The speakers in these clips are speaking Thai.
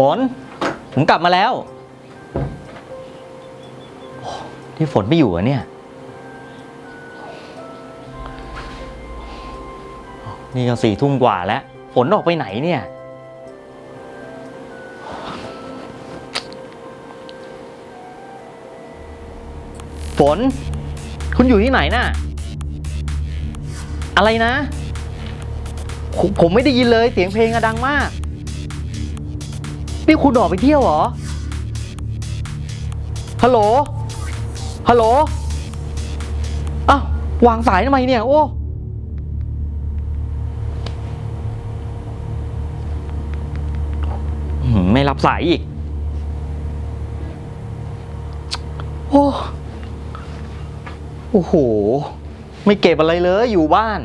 ฝนผมกลับมาแล้วที่ฝนไม่อยู่อะเนี่ย นี่ก็สี่ทุ่มกว่าแล้ว ฝนออกไปไหนเนี่ย ฝน คุณอยู่ที่ไหนน่ะ อะไรนะ ผมไม่ได้ยินเลยเสียงเพลงอะดังมาก นี่คุณออกไปเที่ยวเหรอ ฮัลโหล ฮัลโหลอ้าววางสายทำไมเนี่ย โอ้ ไม่รับสายอีก โอ้ โอ้โห ไม่เก็บอะไรเลยอยู่บ้าน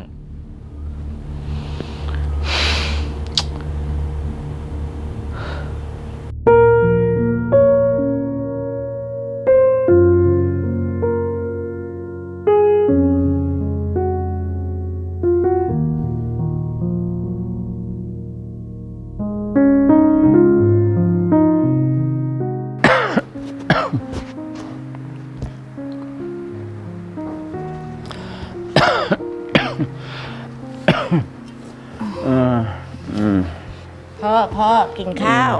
พ่อพ่อกินข้าว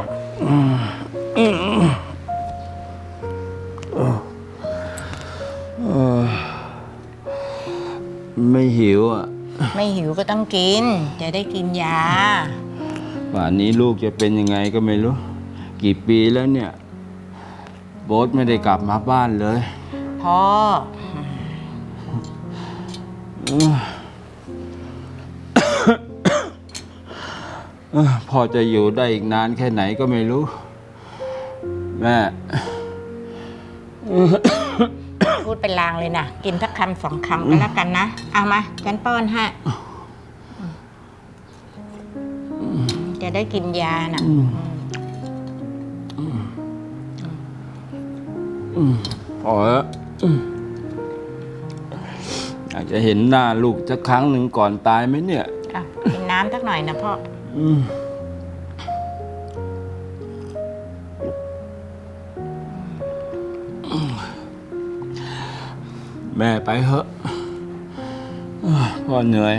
ไม่หิวอะ ไม่หิวก็ต้องกิน จะได้กินยา ป่านนี้ลูกจะเป็นยังไงก็ไม่รู้ กี่ปีแล้วเนี่ย โบ๊ทไม่ได้กลับมาบ้านเลย พ่อ พอจะอยู่ได้อีกนานแค่ไหนก็ไม่รู้ แม่ พูดเป็นลางเลยนะ กินสักคำสองคำก็แล้วกันนะ เอามา ฉันป้อนให้จะได้กินยาน่ะพอแล้วอยากจะเห็นหน้าลูกสักครั้งหนึ่งก่อนตายไหมเนี่ยอะกินน้ำสักหน่อยนะพ่ออืม แม่ไปเถอะพ่อเหนื่อย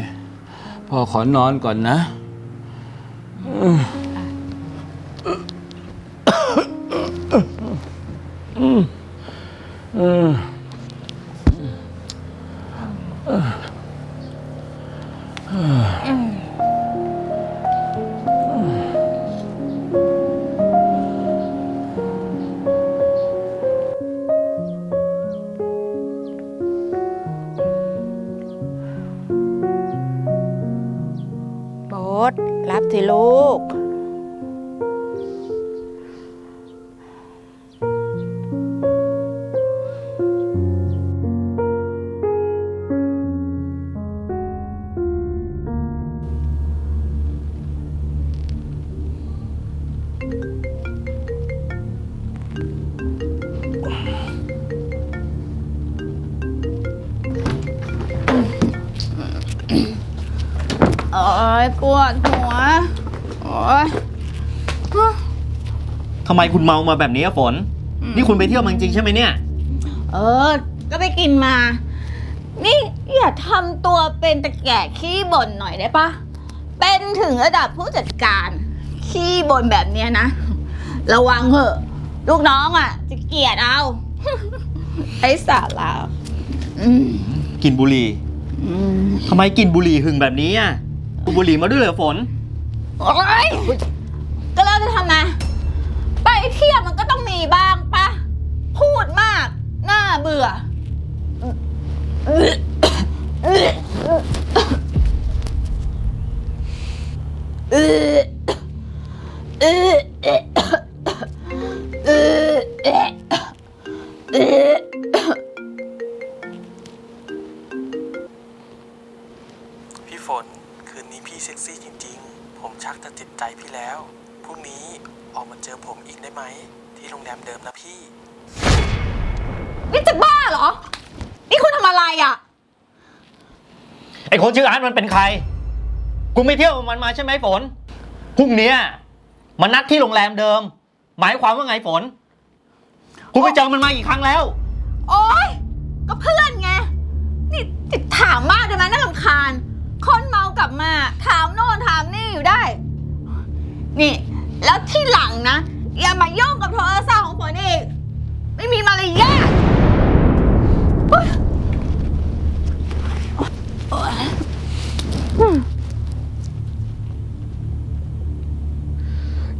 พ่อขอนอนก่อนนะ โบ๊ทรับสิลูก ยปวดหัว โอ้ยทำไมคุณเมามาแบบนี้อะฝน นี่คุณไปเที่ยวมาจริงๆใช่ไหมเนี่ย เออ ก็ไปกินมา นี่อย่าทำตัวเป็นตะแก่ขี้บ่นหน่อยได้ปะ เป็นถึงระดับผู้จัดการ ขี้บ่นแบบเนี้ยนะ ระวังเหอะ ลูกน้องอะ จะเกลียดเอา ไอ้สาระอืมกินบุหรี่อืมทำไมกินบุหรี่หึงแบบนี้อะ คุณบุหรี่มาด้วยเหรอฝน โอ๊ยก็แล้วจะทำไงไปเที่ยวมันก็ต้องมีบ้างปะ พูดมากน่าเบื่อพี่ คนชื่ออาร์ตมันเป็นใครคุณไม่เที่ยวกับมันมาใช่ไหมฝน พรุ่งเนี้ยมานัดที่โรงแรมเดิม หมายความว่าไงฝนคุณไปเจอมันมากี่ครั้งแล้ว โอ๊ย ก็เพื่อนไง นี่ติดถามมากได้ไหมน่ารำคาญ คนเมากลับมา ถามโน่นถามนี่อยู่ได้ นี่ แล้วที่หลังนะ อย่ามายุ่งกับโทรศัพท์ของฝนอีก ไม่มีมารยาท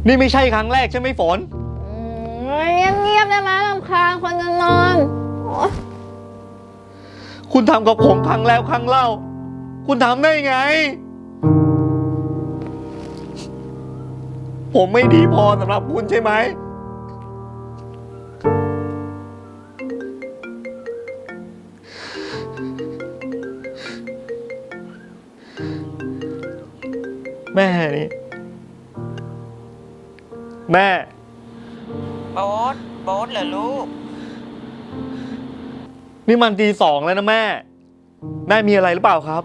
นี่ไม่ใช่ครั้งแรกใช่ไหมฝน เงียบเงียบๆได้ไหมรำคาญคนจะนอนโอ๊ยคุณทำกับผมครั้งแล้วครั้งเล่า คุณทำได้ไง ผมไม่ดีพอสำหรับคุณใช่ไหม แม่นี่ แม่ โบ๊ทโบ๊ทเหรอลูก นี่มันตีสองแล้วนะแม่ แม่มีอะไรหรือเปล่าครับ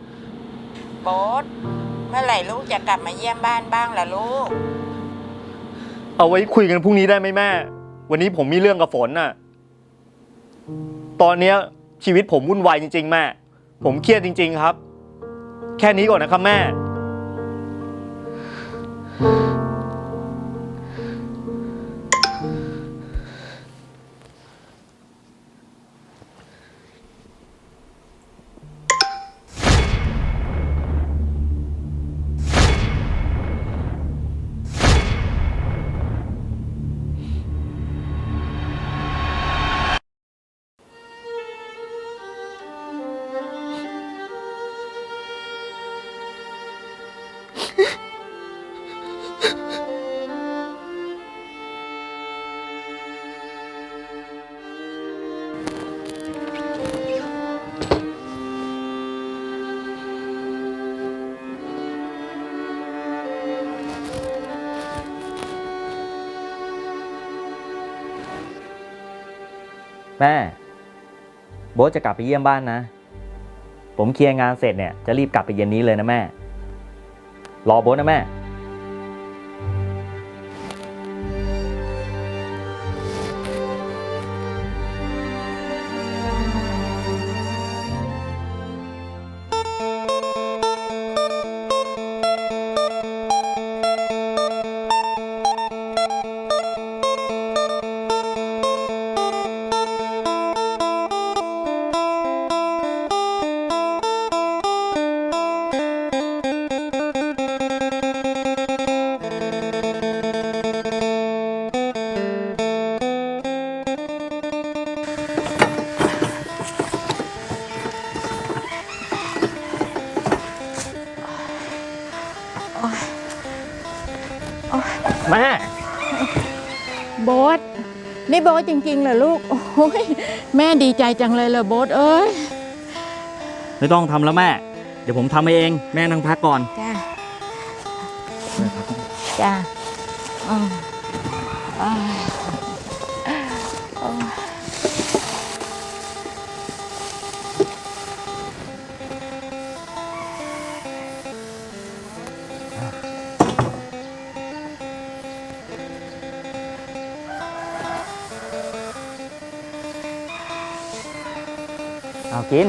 โบ๊ทเมื่อไหร่ลูกจะกลับมาเยี่ยมบ้านบ้างล่ะลูก เอาไว้คุยกันพรุ่งนี้ได้ไหมแม่ วันนี้ผมมีเรื่องกับฝนน่ะ ตอนเนี้ยชีวิตผมวุ่นวายจริง ๆ แม่ ผมเครียดจริง ๆ ครับ แค่นี้ก่อนนะครับแม่ แม่ โบ๊ทจะกลับไปเยี่ยมบ้านนะ ผมเคลียร์งานเสร็จเนี่ยจะรีบกลับไปเย็นนี้เลยนะแม่ รอโบ๊ทนะแม่ แม่ โบ๊ทนี่โบ๊ทจริงๆเหรอลูกโอ้ยแม่ดีใจจังเลยเหรอโบ๊ทเอ้ยไม่ต้องทำแล้วแม่ เดี๋ยวผมทำเอง แม่นั่งพักก่อน จ้าจ้าอืมอ่าโอ้ กิน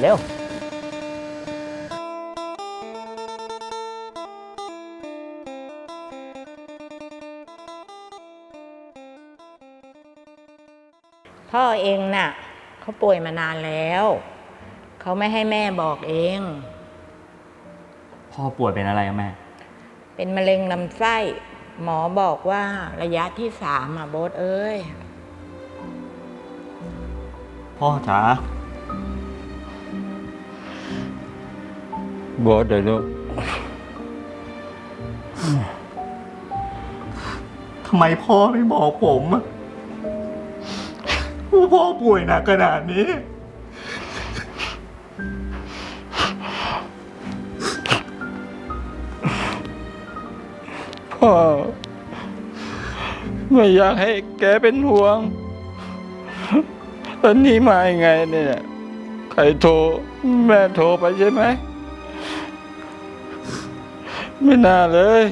เร็วพ่อเองน่ะเขาป่วยมานานแล้ว เขาไม่ให้แม่บอกเอง พ่อป่วยเป็นอะไรอะแม่ เป็นมะเร็งลำไส้ หมอบอกว่าระยะที่สามอะโบ๊ทเอ้ย พ่อจ๋าโบอสเดี๋ยวลูกทำไมพ่อไม่บอกผมอะว่าพ่อป่วยหนักขนาดนี้ พ่อ ไม่อยากให้แกเป็นห่วงตอนนี้มายังไงเนี่ย ใครโทร แม่โทรไปใช่ไหม ไม่น่าเลย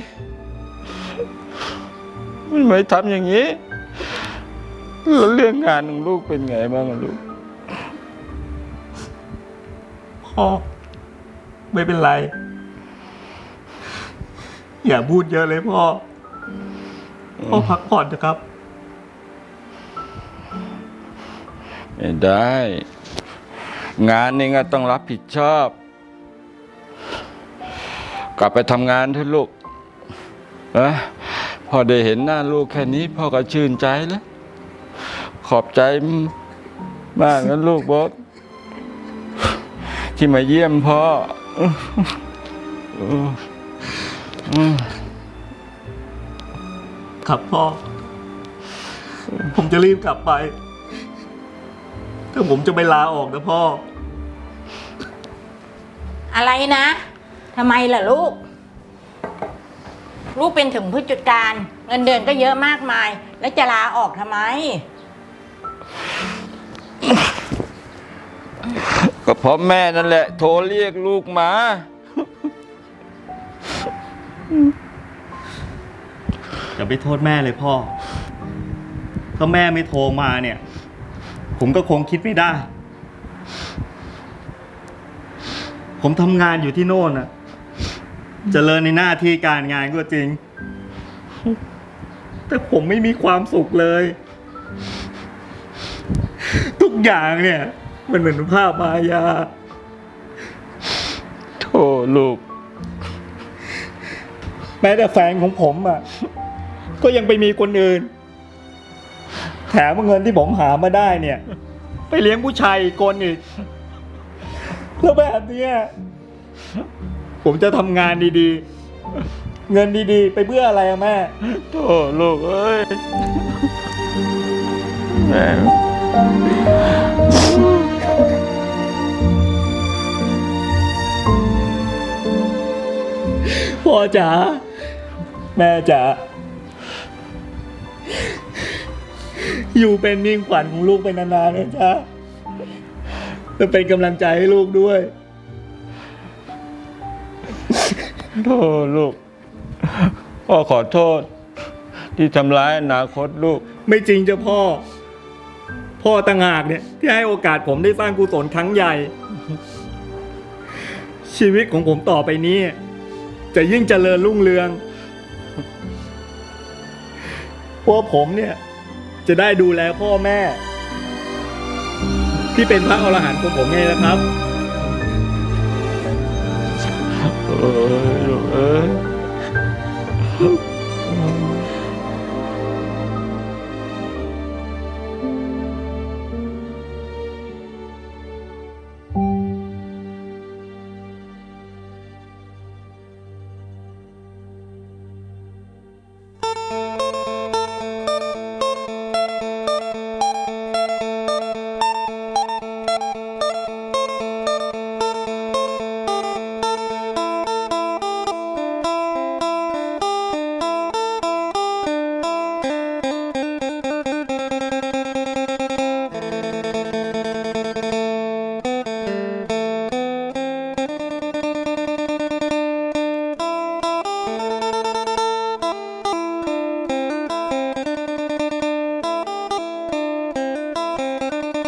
มันไม่ทำอย่างนี้ แล้วเรื่องงานของลูกเป็นไงบ้างลูกพ่อไม่เป็นไร อย่าพูดเยอะเลยพ่อ พ่อพักผ่อนนะครับ ไม่ได้ งานนี่ก็ต้องรับผิดชอบ กลับไปทำงานเถอะลูกนะพอได้เห็นหน้าลูกแค่นี้พ่อก็ชื่นใจแล้ว ขอบใจมากนะลูกบอสที่มาเยี่ยมพ่อ ครับพ่อ ผมจะรีบกลับไป ถ้าผมจะไปลาออกนะพ่อ อะไรนะทำไมล่ะลูก ลูกเป็นถึงผู้จัดการ เงินเดือนก็เยอะมากมาย แล้วจะลาออกทำไม ก็เพราะแม่นั่นแหละ โทรเรียกลูกมา อย่าไปโทษแม่เลยพ่อ ถ้าแม่ไม่โทรมาเนี่ย ผมก็คงคิดไม่ได้ ผมทำงานอยู่ที่โน่นน่ะ เจริญในหน้าที่การงานก็จริง แต่ผมไม่มีความสุขเลย ทุกอย่างเนี่ย มันเหมือนภาพมายาโทษลูก แม้แต่แฟนของผมอะ ก็ยังไปมีคนอื่น แถมเงินที่ผมหามาได้เนี่ย ไปเลี้ยงผู้ชายอีกคนอีก แล้วแบบเนี้ยผมจะทำงานดีๆ เงินดีๆ ไปเพื่ออะไรอะแม่โทษลูกเอ้ยแม่พ่อจ๋า แม่จ๋าอยู่เป็นมิ่งขวัญของลูกไปนานๆนะจ๊ะจะเป็นกำลังใจให้ลูกด้วยโทษลูกพ่อขอโทษ ที่ทำร้ายอนาคตลูก ไม่จริงจ้ะพ่อ พ่อต่างหากเนี่ย ที่ให้โอกาสผมได้สร้างกุศลครั้งใหญ่ ชีวิตของผมต่อไปนี้ จะยิ่งเจริญรุ่งเรืองเพวกผมเนี่ยจะได้ดูแลพ่อแม่ ที่เป็นพระอรหันต์ของผมไงล่ะครับเออเออ